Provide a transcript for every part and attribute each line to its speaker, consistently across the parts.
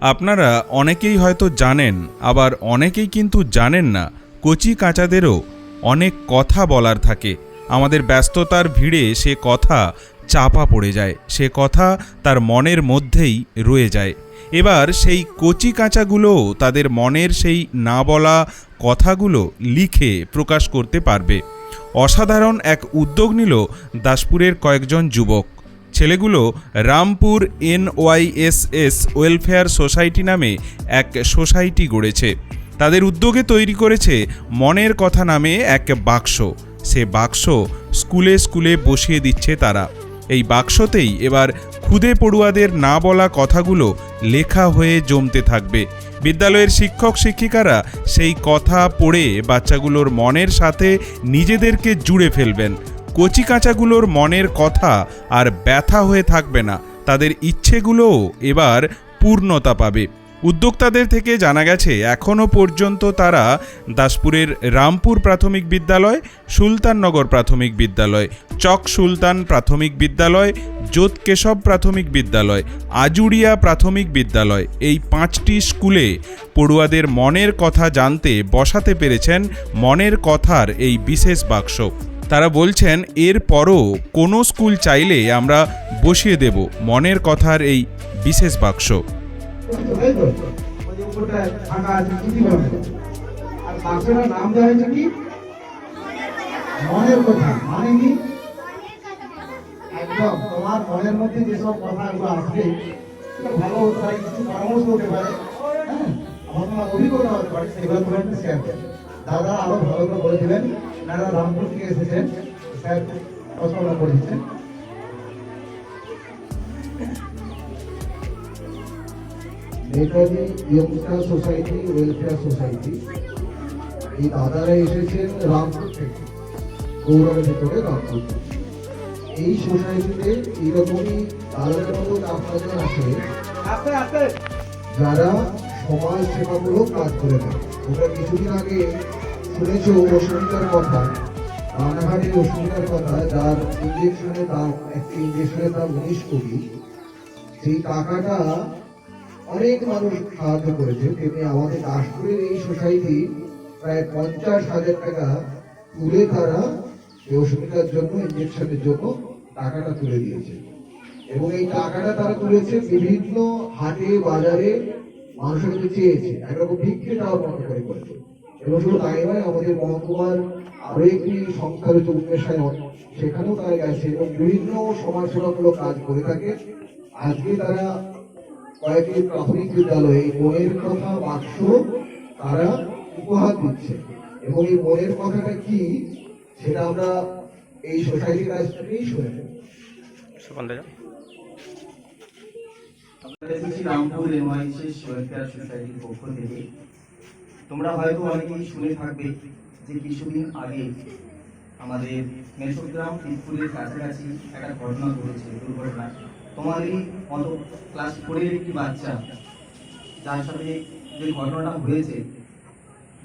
Speaker 1: আপনারা অনেকেই হয়তো জানেন, আবার অনেকেই কিন্তু জানেন না, কচি কাঁচাদেরও অনেক কথা বলার থাকে। আমাদের ব্যস্ততার ভিড়ে সে কথা চাপা পড়ে যায়, সে কথা তার মনের মধ্যেই রয়ে যায়। এবার সেই কচি কাঁচাগুলোও তাদের মনের সেই না বলা কথাগুলো লিখে প্রকাশ করতে পারবে। অসাধারণ এক উদ্যোগ নিল দাসপুরের কয়েকজন যুবক। ছেলেগুলো রামপুর এনওয়াইএসএস ওয়েলফেয়ার সোসাইটি নামে এক সোসাইটি গড়েছে। তাদের উদ্যোগে তৈরি করেছে মনের কথা নামে এক বাক্স। সে বাক্স স্কুলে স্কুলে বসিয়ে দিচ্ছে তারা। এই বাক্সতেই এবার খুদে পড়ুয়াদের না বলা কথাগুলো লেখা হয়ে জমতে থাকবে। বিদ্যালয়ের শিক্ষক শিক্ষিকারা সেই কথা পড়ে বাচ্চাগুলোর মনের সাথে নিজেদেরকে জুড়ে ফেলবেন। কচি কাঁচাগুলোর মনের কথা আর ব্যথা হয়ে থাকবে না। তাদের ইচ্ছেগুলোও এবার পূর্ণতা পাবে। উদ্যোক্তাদের থেকে জানা গেছে, এখনও পর্যন্ত তারা দাসপুরের রামপুর প্রাথমিক বিদ্যালয়, সুলতাননগর প্রাথমিক বিদ্যালয়, চক সুলতান প্রাথমিক বিদ্যালয় যোত কেশব প্রাথমিক বিদ্যালয়, আজুরিয়া প্রাথমিক বিদ্যালয় এই পাঁচটি স্কুলে পড়ুয়াদের মনের কথা জানতে বসাতে পেরেছেন মনের কথার এই বিশেষ বাক্স। তারা বলছেন, এর পরও কোনো স্কুল চাইলে আমরা বসিয়ে দেব। মনের কথার এই বিশেষ বাক্স।
Speaker 2: মানে তোমার ভালো কিছু পরামর্শ হতে পারে। হ্যাঁ আমার তোমার অভিজ্ঞতা সেগুলো একটা শেয়ার করবে। দাদা আরও ভালো করে বলে নারা রামপুর থেকে এসেছেন। স্যার করে দিচ্ছেন
Speaker 3: Netaji youngster society welfare society এই দাদারা এসেছেন রামপুর থেকে গৌরবের ভিতরে রামপুর এই সোসাইটিতে এইরকমই দাদাদের মতো আপনাদের আছে। যারা সমাজ সেবামূলক কাজ করে থাকে ওটা কিছুদিন আগে শুনেছো অসুবিধার কথা। রানাঘাটের অসুবিধার কথা, যার ইঞ্জেকশনের দাম একটি ইঞ্জেকশনের দাম উনিশ কোটি। সেই টাকাটা অনেক মানুষ সাহায্য করেছে। তেমনি আমাদের দাসপুরের এই সোসাইটি প্রায় পঞ্চাশ হাজার টাকা তুলে তারা এই অসুবিধার জন্য ইঞ্জেকশনের জন্য টাকাটা তুলে দিয়েছে। এবং এই টাকাটা তারা তুলেছে বিভিন্ন হাটে, বাজারে মানুষের কাছে চেয়েছে। একরকম ভিক্ষে দেওয়ার মতো করে করেছে। এবং শুধু তাই নয়, আমাদের মহকুমার আরও একটি রয়েছে উন্মেষায়ন, সেখানেও তারা গেছে এবং বিভিন্ন সমাজসেবামূলক কাজ করে থাকে। আজকে তারা কয়েকটি প্রাথমিক বিদ্যালয়ে মনের কথা, বাক্স তারা উপহার দিচ্ছে। এবং এই মনের কথাটা কি, সেটা আমরা এই সোসাইটির কাছ থেকেই শুনে
Speaker 4: রামপুর এমআইসিস ওয়েলফেয়ার সোসাইটির পক্ষ থেকে তোমরা হয়তো অনেকেই শুনে থাকবে যে কিছুদিন আগে আমাদের মেসোগ্রাম তিনপুরের কাছাকাছি একটা ঘটনা ঘটেছে, দুর্ঘটনা তোমাদেরই মতো ক্লাস ফোরের একটি বাচ্চা, যার সাথে যে ঘটনাটা হয়েছে,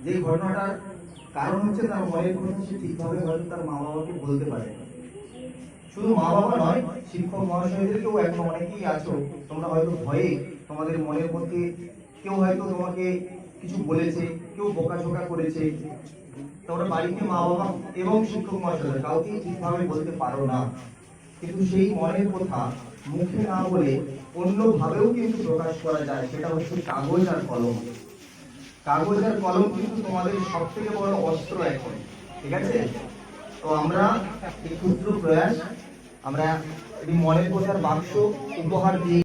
Speaker 4: যে ঘটনাটার কারণ হচ্ছে তার মনের কথা সে ঠিকভাবে হয়তো তার মা বাবাকে বলতে পারে না। শুধু মা বাবা নয়, শিক্ষক মহাশয়দেরকেও এখন অনেকেই আছো। তোমরা হয়তো ভয়ে তোমাদের মনের মধ্যে কেউ হয়তো তোমাকে কিছু বলেছে, কেউ বোকাঝোকা করেছে। তোমরা বাড়িতে মা বাবা এবং শিক্ষক মহাশয় কাউকেই ঠিকভাবে বলতে পারো না। কিন্তু সেই মনের কথা মুখে না বলে অন্যভাবেও কিন্তু প্রকাশ করা যায়, সেটা হচ্ছে কাগজ আর কলম। কাগজ আর কলম কিন্তু তোমাদের সব থেকে বড় অস্ত্র এখন, ঠিক আছে? তো আমরা এই ক্ষুদ্র প্রয়াস আমরা এই মনের কথার বাক্স উপহার দিয়ে